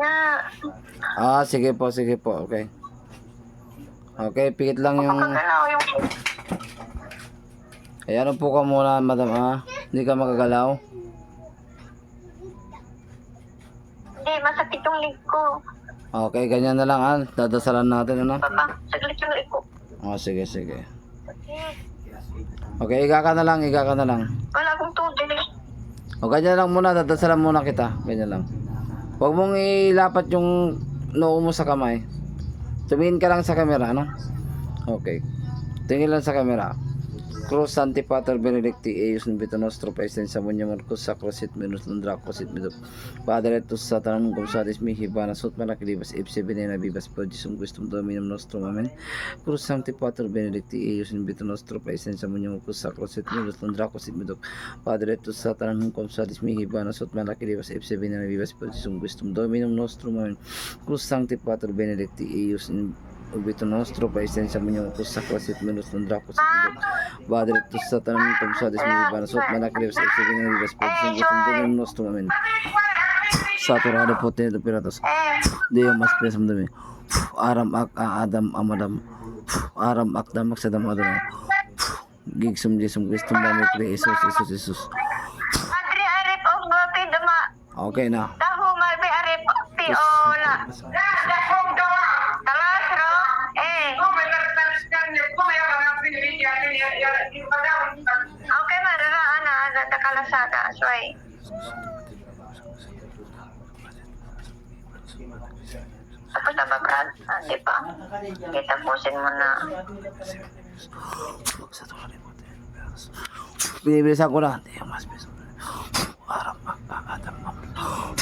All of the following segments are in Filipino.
nga. Ah, sige po, sige po. Okay. Okay, pikit lang yung... Makagalaw yung... Eh, ano po ka muna, madam, ah? Hindi ka makagalaw? Hindi, masakit yung leg ko. Okay, ganyan na lang, ah. Dadasalan natin, ano? Papa, saglit yung leg ko. Oh, sige, sige. Okay, iga ka na lang, iga ka na lang. Wala akong tubig. O, ganyan lang muna, dadasalan muna kita. Ganyan lang. Huwag mong ilapat yung noo mo sa kamay. Tumingin ka lang sa camera, ano? Okay. Tingin lang sa camera. Cruz Santi Pater Benedicti Eius Nubito Nostro Paisen sa Munya Marcos Sacrosit Minus Nundracosit Midop Padre Tus Satanan Gumsadis Mihi Banasot Malakilibas Ipse Venena Vivas Prodisum Gustum Dominum Nostrum Amen. Cruz Santi Pater Benedicti Eius Nubito Nostro Paisen sa Munya Marcos Sacrosit Minus Nundracosit Midop Padre Tus Satanan Gumsadis Mihi Banasot Malakilibas Ipse Venena Vivas Prodisum Gustum Dominum Nostrum Amen. Cruz Sancti Pater Benedicti Eius Ubito nostro paisen sa munyong kus sa klasit minus ng drako sa tidok. Padre tus sa tanang kong sa dismi banasot ibas po sa gustong dumim nostro amin. Saturado po tayo ito piratos. Diyo mas presam dumi. Aram ak a adam amadam. Aram ak damak sa damadam. Gigsum jesum gustong dami kri Isus Isus Isus. Madri arip og gopi dama. Okay na. Tahu malbi arip piola. Talas ro. Eh. Okay, madara ana ada kalasada. Soy. Tapos na ba, Brad? Ah, di pa. Kita pusin mo na. Binibilisan ko na. Diyo mas presam dumi. Aram ak a adam amadam.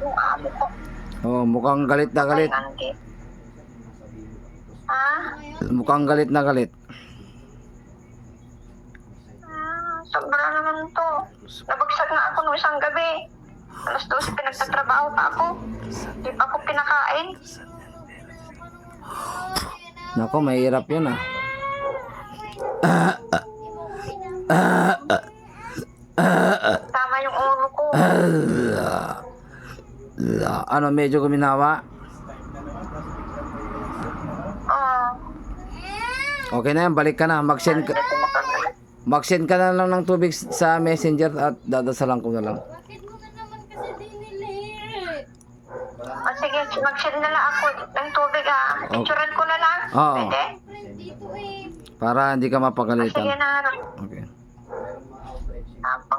Yung amo ko. Oh, mukhang galit na galit. Ha? Mukhang galit na galit. Ah, sobra naman to. Nabagsak na ako nung isang gabi. Alas 12 pinagtatrabaho pa ako. Di pa ako pinakain. Nako, mahirap yun ah. Tama yung ulo ko. Ano, medyo guminawa? Oo. Okay na yan, balik ka na. Mag-send ka. Mag-send ka na lang ng tubig sa messenger at dadasalan ko na lang. O sige, mag-send na lang ako ng tubig ha. Picturean ko na lang. Oo. Pwede? Para hindi ka Sige mapagalitan. na.